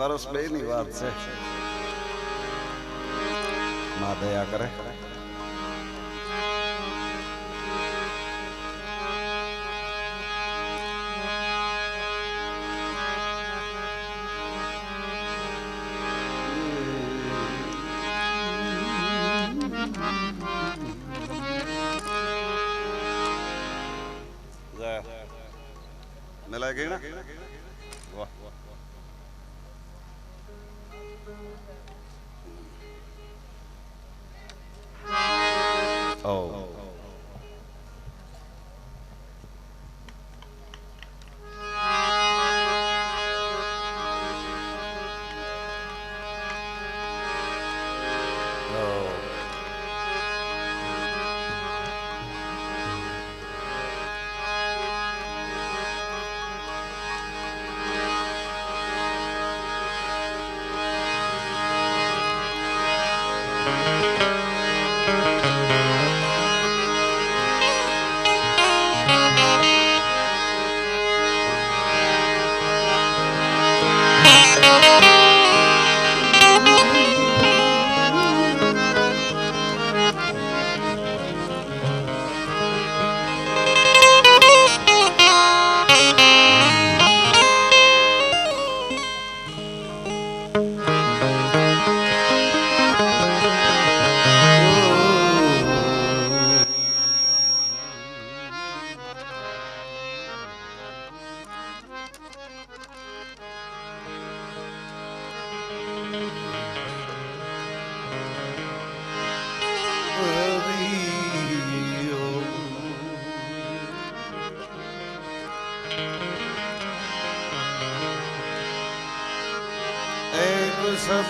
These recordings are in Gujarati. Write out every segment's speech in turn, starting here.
વર્ષ બે ની વાત છે. માં કરે.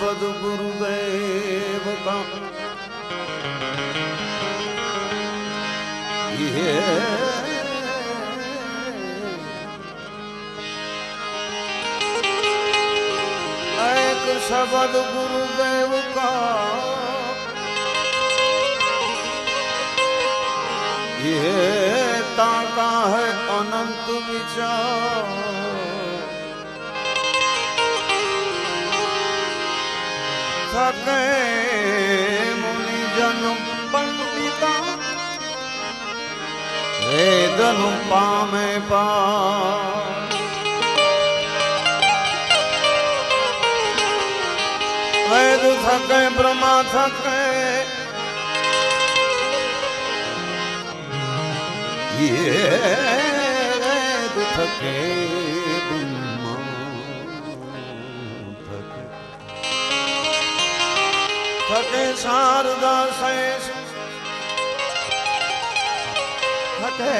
એક શબ્દ ગુરુદેવ કા એક શબ્દ ગુરુદેવ કા ये ताका है अनंत विचार શકે મુનિજન પંડિતા વેદન પામે પા વેદ શકે બ્રહ્મા શકે વેદ શકે શારદા શેષ હતે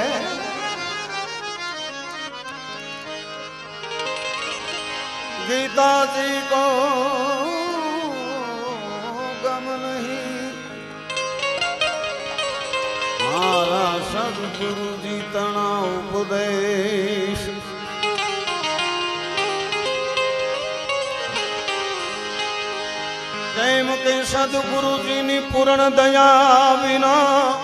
ગીતાજી કો ગમ નહીં મારા સદગુરુજી તણા ઉપદેશ કેમ કે સદગુરુજીની પૂર્ણ દયા વિના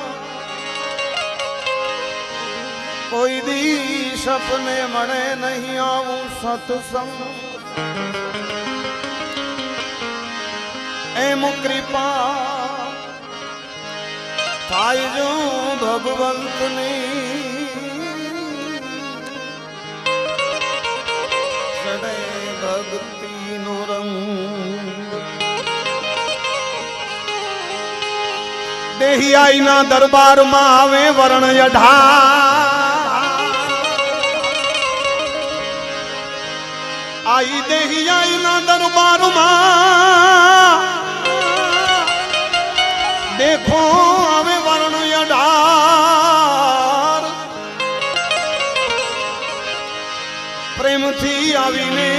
કોઈ દી સપને મળે નહીં આવું સત્સંગ. એમ કૃપા થાય જો ભગવંતની. ભક્તિનો રંગ દેહિયાઈના દરબારમાં આવે વરણ અઢાર આઈ દેહિયાઈના દરબારમાં દેખો આવે વરણ અઢાર પ્રેમથી આવીને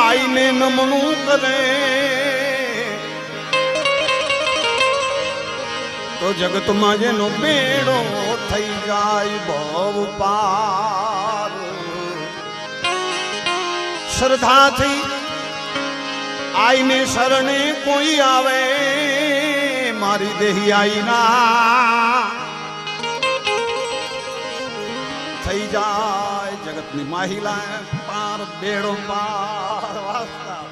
આઈને નમણું કરે. જગતમાં જેનો બેડો થઈ જાય ભવ પાર. શ્રદ્ધાથી આઈને શરણે કોઈ આવે, મારી દેહી આઈના. થઈ જાય જગતની માહિલા પાર, બેડો પાર વાસ્તા.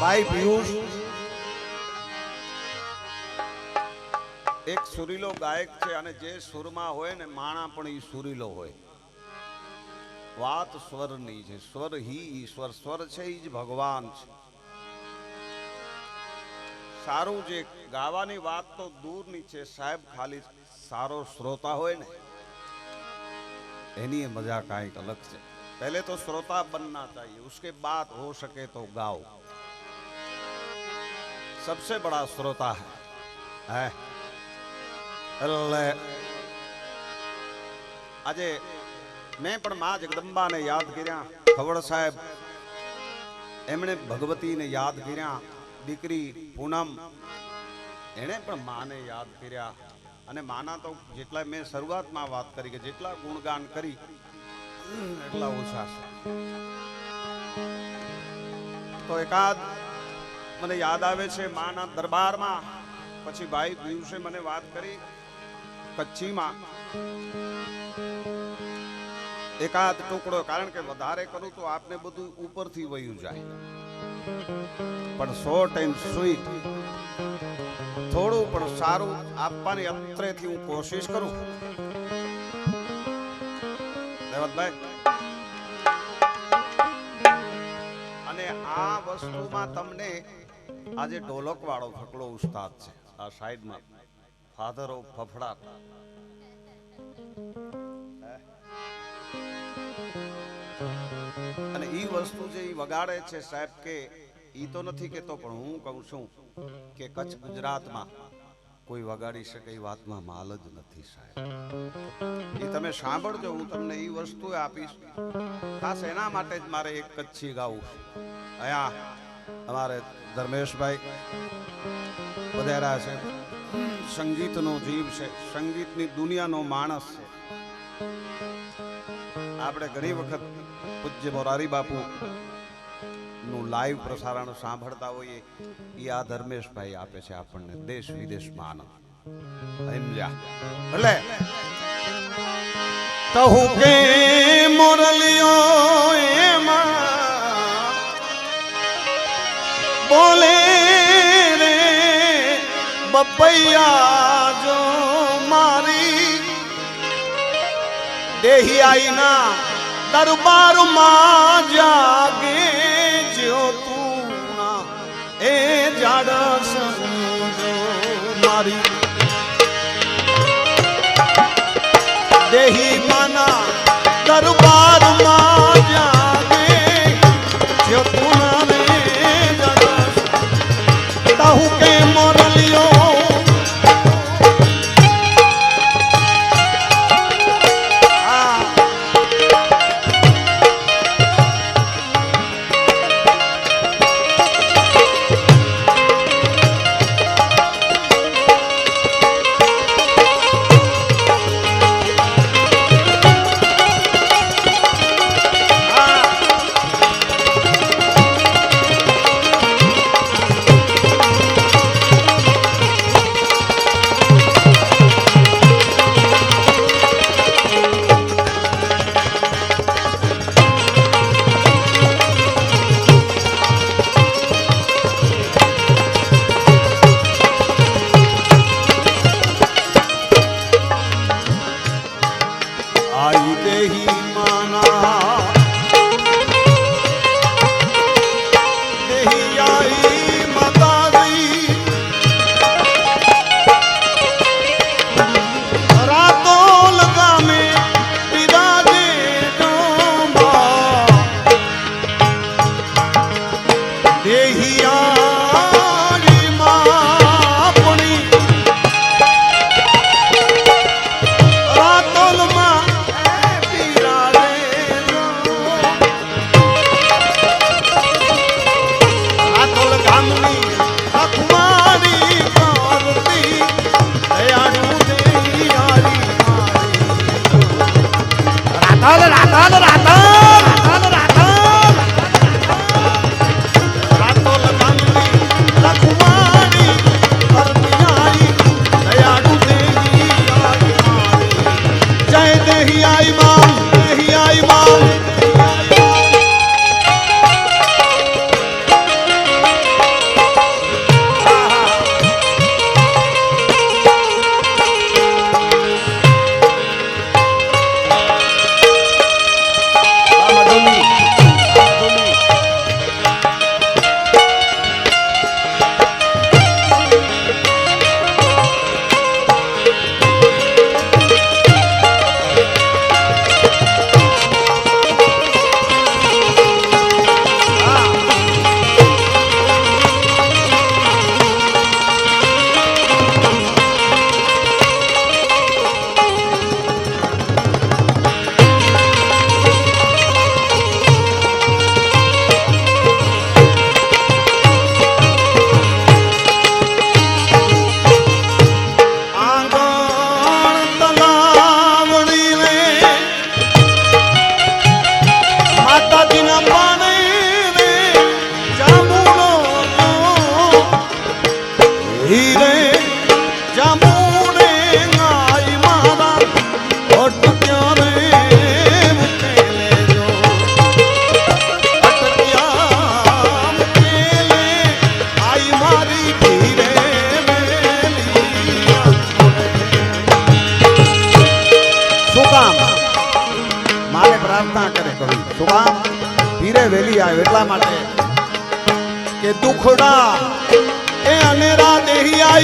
ભાઈ પિયુષ એક સુરીલો ગાયક છે અને જે સુરમાં હોય ને માણા પણ ઈ સુરીલો હોય વાત સ્વરની છે સ્વર હી ઈશ્વર સ્વર છે ઈ જ ભગવાન છે સારું જે ગાવાની વાત તો દૂરની છે સાહેબ ખાલી સારો શ્રોતા હોય ને એની મજા કાંઈક અલગ છે पहले तो श्रोता बनना चाहिए उसके बाद हो सके तो गाओ सबसे बड़ा श्रोता है है આજે મેં પણ મા જગદંબાને યાદ કર્યા. ખવડ સાહેબ એમણે ભગવતીને યાદ કર્યા. દીકરી પૂનમ એણે પણ માને યાદ કર્યા. અને માના તો જેટલા મેં શરૂઆતમાં વાત કરી કે જેટલા ગુણગાન કરી, એટલા ઓછા છે. તો એકાદ મને યાદ આવે છે માના દરબારમાં. પછી ભાઈ પિયુષે મને વાત કરી. કચ્છીમાં એકાદ ટુકડો, કારણ કે વધારે કરું તો આપને બધું ઉપરથી વયું જાય. પણ શોર્ટ એન્ડ સ્વીટ થોડું પણ સારું આપવાની અત્રેથી હું કોશિશ કરું. દેવતભાઈ અને આ વસ્તુમાં તમને આજે ઢોલક વાળો ફકડો ઉસ્તાદ છે, આ સાઈડમાં. ફાધર ઓફ ફફડા અને ઈ વસ્તુ જે ઈ વગાડે છે સાહેબ કે ઈ તો નથી કેતો, પણ હું કહું છું કે કચ્છ ગુજરાતમાં કોઈ વગાડી શકે એ વાતમાં માલ જ નથી સાહેબ. એ તમે સાંભળજો, હું તમને એ વસ્તુ આપીશ. ખાસ એના માટે જ મારે એક કચ્છી ગાવું છે. અહીંયા અમારે ધર્મેશભાઈ વધારા છે. સંગીતનો જીવ છે. સંગીતની દુનિયાનો માણસ છે. આપણે ઘણી વખત પૂજ્ય મોરારી બાપુ નું લાઈવ પ્રસારણ સાંભળતા હોઈએ. એ આ ધર્મેશભાઈ આપે છે આપણને. દેશ વિદેશમાં આનંદ. એટલે મુરલીઓ બપૈયા જો મારી દેહી આઈના દરબારમાં જાગે જો તું એ જાડ સમજો મારી. દેહી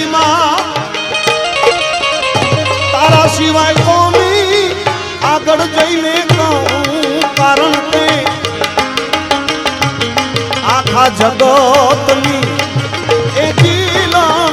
દેહી આઈ માં તારા સિવાય કોની આગળ જઈને કહું કારણ કે આખા જગતની એ જીલા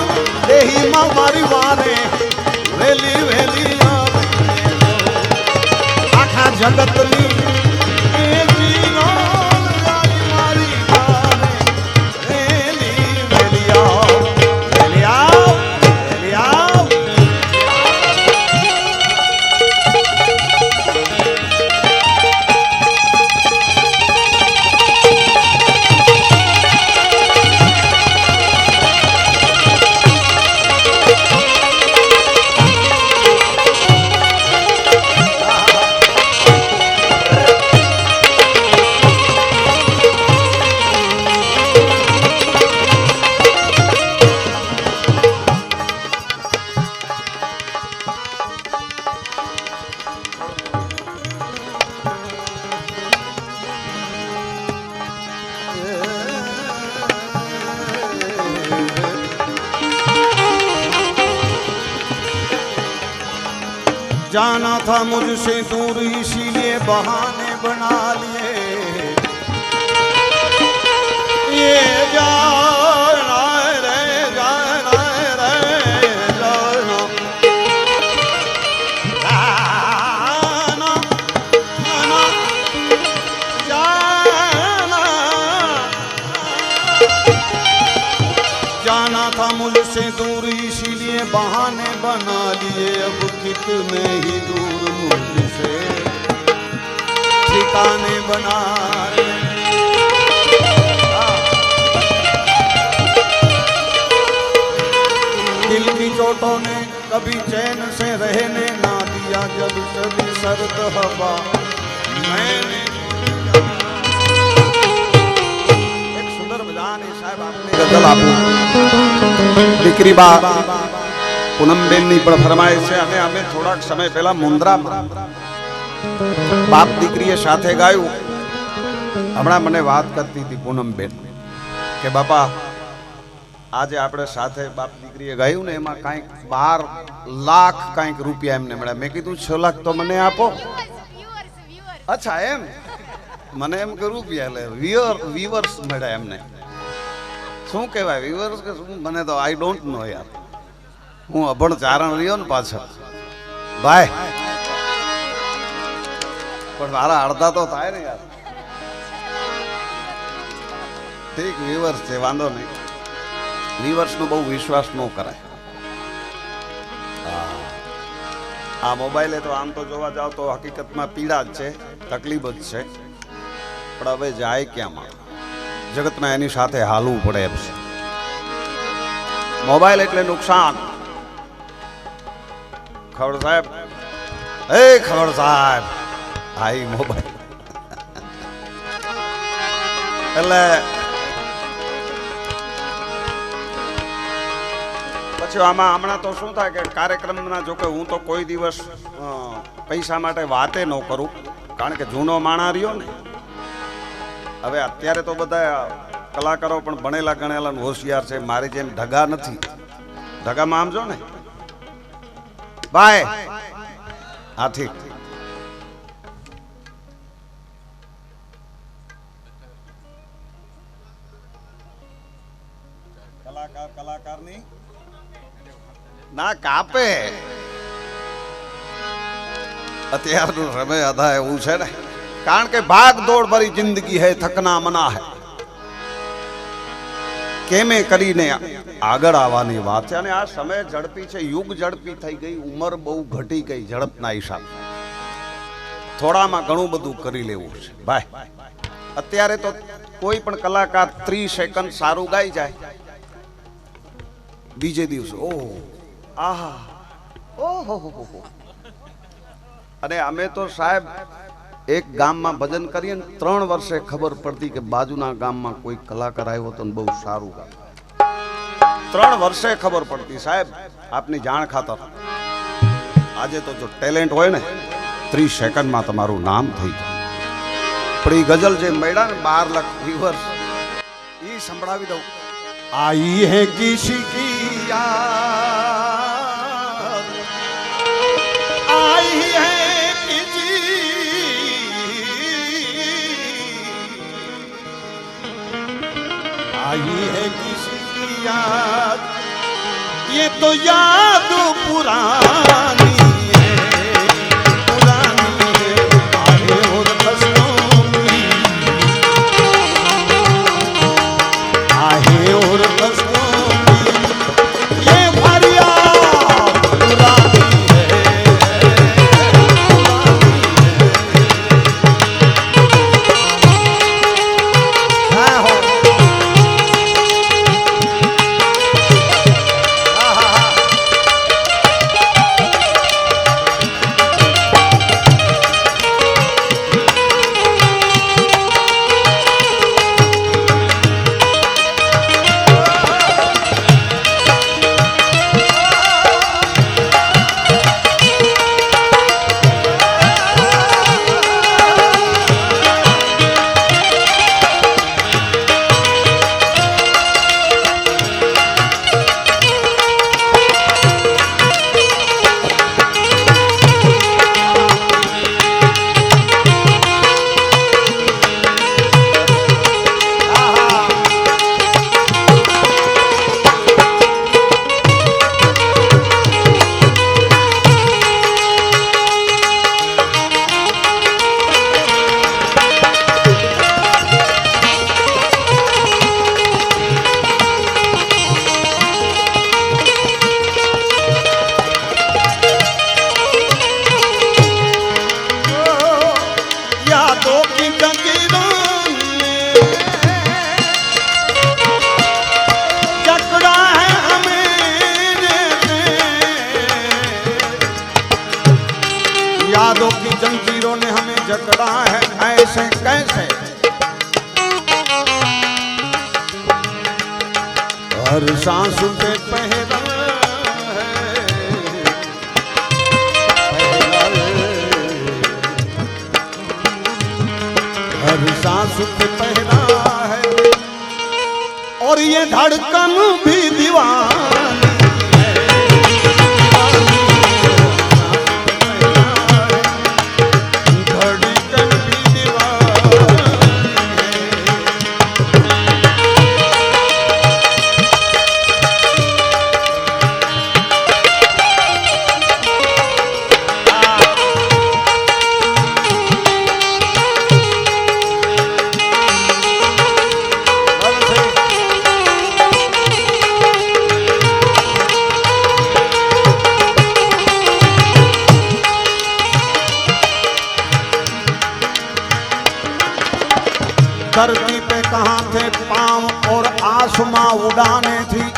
जाना था मुझसे दूर इसीलिए बहाने बना लिए अब कितने ही दूर मुझसे ठिकाने बना लिए। दिल की चोटों ने कभी चैन से रहने ना दिया जब सभी सर्द हवा मैंने એક સુંદર મજાની સાહેબ આપને ગઝલ આપું દીકરી બા પૂનમબેનની પણ ફરમાય છે અને અમે થોડાક સમય પહેલા મુંદ્રામાં બાપ દીકરીએ સાથે ગાયું. હમણાં મને વાત કરતી હતી પૂનમબેન કે, બાપા, આજે આપણે સાથે બાપ દીકરીએ ગાયું ને એમાં કાંઈક બાર લાખ કાંઈક રૂપિયા એમને મળ્યા. મેં કીધું, છ લાખ તો મને આપો. અચ્છા, એમ? મને એમ કે રૂપિયા એટલે વ્યુઅર વ્યુઅર્સ મળ્યા એમને. શું કહેવાય વિવર્સ કે શું? મને તો આઈ ડોન્ટ નો યાર. હું અભણ ચારણ રહ્યો ને પાછળ. ભાઈ. પણ મારા અડધા તો થાય ને યાર. ઠીક વિવર્સ છે, વાંધો નહીં. વિવર્સનો બહુ વિશ્વાસ ન કરાય. આ મોબાઈલે તો આમ તો જોવા જાવ તો હકીકતમાં પીડા જ છે, તકલીફ જ છે. પણ હવે જાય ક્યાંમાં જગતમાં એની સાથે હાલવું પડે એમ છે. મોબાઈલ એટલે નુકસાન. ખબર સાહેબ? એ ખબર સાહેબ. આઈ મોબાઈલ. એટલે પછી આમાં હમણાં તો શું થાય કે કાર્યક્રમના જો કે હું તો કોઈ દિવસ પૈસા માટે વાતે ન કરું, કારણ કે જૂનો માણા રહ્યો ને. હવે અત્યારે તો બધા કલાકારો પણ ભણેલા ગણેલા હોશિયાર છે, મારી જેમ ઢગા નથી. ઢગામાં આમ જો ને. બાય. હા ઠીક. કલાકાર કલાકારની? ના કાપે. અત્યારનું સમય અધા એવું છે ને. કારણ કે ભાગ દોડ ભરી જિંદગી હૈ થકના મના હૈ. કેમે કરીને આગળ આવવાની વાત છે અને આ સમય ઝડપી છે, યુગ ઝડપી થઈ ગઈ, ઉંમર બહુ ઘટી ગઈ ઝડપના હિસાબે. થોડામાં ઘણું બધું કરી લેવું છે. ભાઈ અત્યારે તો કોઈ પણ કલાકાર ત્રીસ સેકન્ડ સારું ગાઈ જાય. બીજે દિવસે ઓ આહા. ઓહો. અને અમે તો સાહેબ એક ગામમાં ભજન કરીએ ને ત્રણ વર્ષે ખબર પડતી કે બાજુના ગામમાં કોઈ કલાકાર આવ્યો તો બહુ સારું ગાય. ત્રણ વર્ષે ખબર પડતી. સાહેબ, આપની જાણ ખાતર. આજે તો જો ટેલેન્ટ હોય ને, ત્રીસ સેકન્ડમાં તમારું નામ થઈ જાય. પણ એ ગઝલ જે મળ્યા ને બાર લાખ વ્યુઅર્સ એ સંભળાવી દઉં. આઈ હે કિશી કિયા याद ये तो याद पुरानी हर सांस पे पहरा है पहरा है। हर सांस पे पहना है और ये धड़कन भी दीवानी धरती पे कहाँ थे पांव और आसमां उड़ाने थी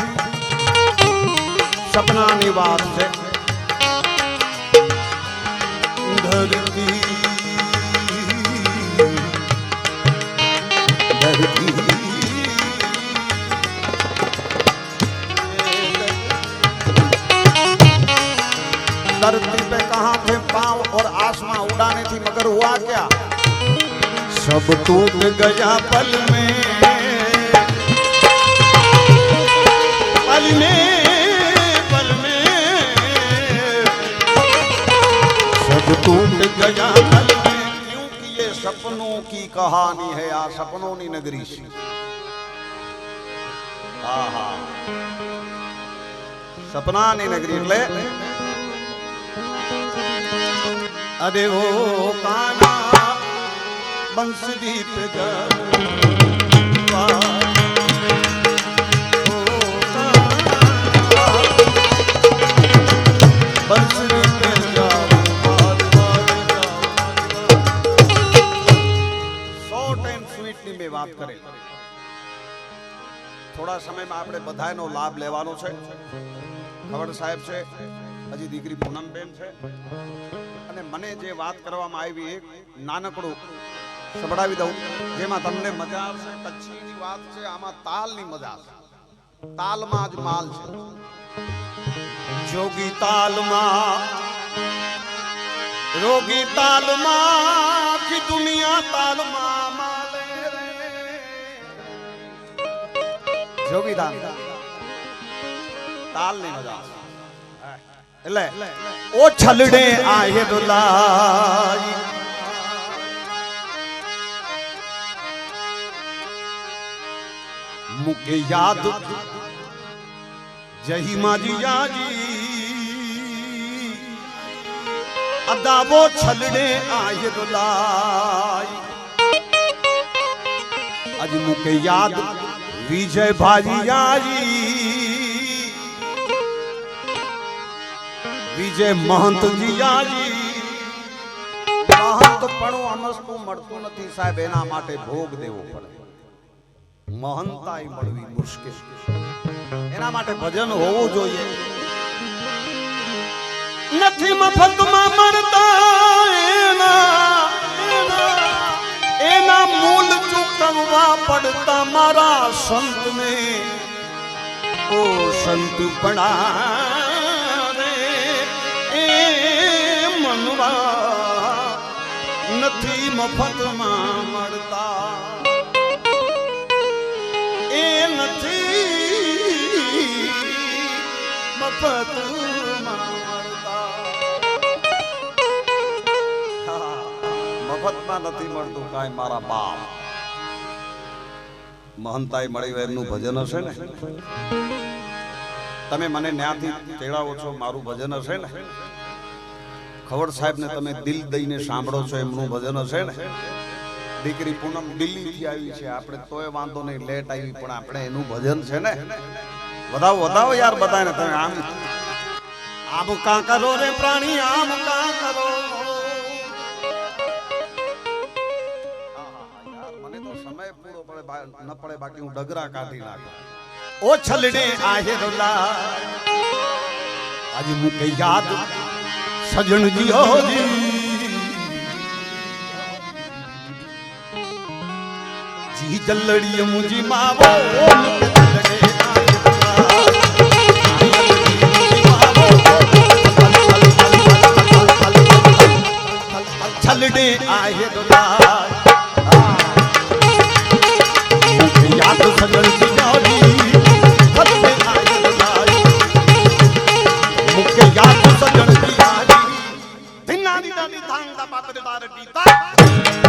सपना निवास से धरती धरती धरती पे कहाँ थे पांव और आसमां उड़ाने थी मगर हुआ क्या सब टूट गया पल में पल में पल में सब टूट गया पल में क्योंकि ये सपनों की कहानी है आ सपनों की नगरी सी આહા. સપનાની નગરી એટલે અરે ઓ કાના બંસદીપ ગવા વાત કરે થોડા સમયમાં આપણે બધાનો લાભ લેવાનો છે. ખબર સાહેબ છે, હજી દીકરી પૂનમબેન છે. અને મને જે વાત કરવામાં આવી એક નાનકડું સંભળાવી દઉં. જેમાં તમને મજા આવશે કચ્છીની વાત છે આમાં તાલની મજા આવશે. તાલમાં જ માલ છે. જોગી તાલમાં રોગી તાલમાં કે દુનિયા તાલમાં માલે જોગી તાલ. તાલની મજા આવશે. એટલે ઓ છલડે આહે દુલાઈ મુકે યાદ જહી માજી યાજી અદાવો છલડે આહે લાય અજ મુકે યાદ વિજય ભાજી યાજી વિજય મહંતજી યાજી મહંત પણ અમસ્તું મળતું નથી સાહેબ એના માટે ભોગ દેવો પડે મહંતાઈ મળવી મુશ્કેલ. એના માટે ભજન હોવું જોઈએ. નથી મફતમાં મળતા એના એના મૂલ ચૂકવવા પડતા મારા સંતને. ઓ સંત રે એ મનવા નથી મફતમાં મળતા. મફતમાં નથી મળતું કાંઈ મારા બાપ. મહંતાઈ મળી હોય એમનું ભજન હશે ને? તમે મને ન્યાથી તેડાવો છો, મારું ભજન હશે ને? ખવડ સાહેબને તમે દિલ દઈને સાંભળો છો, એમનું ભજન હશે ને? દીકરી પૂનમ દિલ્હીથી આવી છે, આપણે તોય વાંધો નહીં, લેટ આવી, પણ આપણે એનું ભજન છે ને? વધાવો વધાવો યાર બધાને તમે આમ. આમ કા કરો રે પ્રાણી આમ કા કરો. મને તો સમય પૂરો પડે ન પડે બાકી હું ડગરા કાઢી નાખું. ઓ છલડે આહેરોલા આજે કઈ યાદ સજણ જીઓજી જી. જલ્લડી મુજી માવો છલડે આહે દુલા યાદ સજણ તિજોરી છલડે આહે દુલા મુકે યાદ સજણ તિજોરી ધિના દિના ની ધાંગ દા પાત્ર દાર ટીતા માવો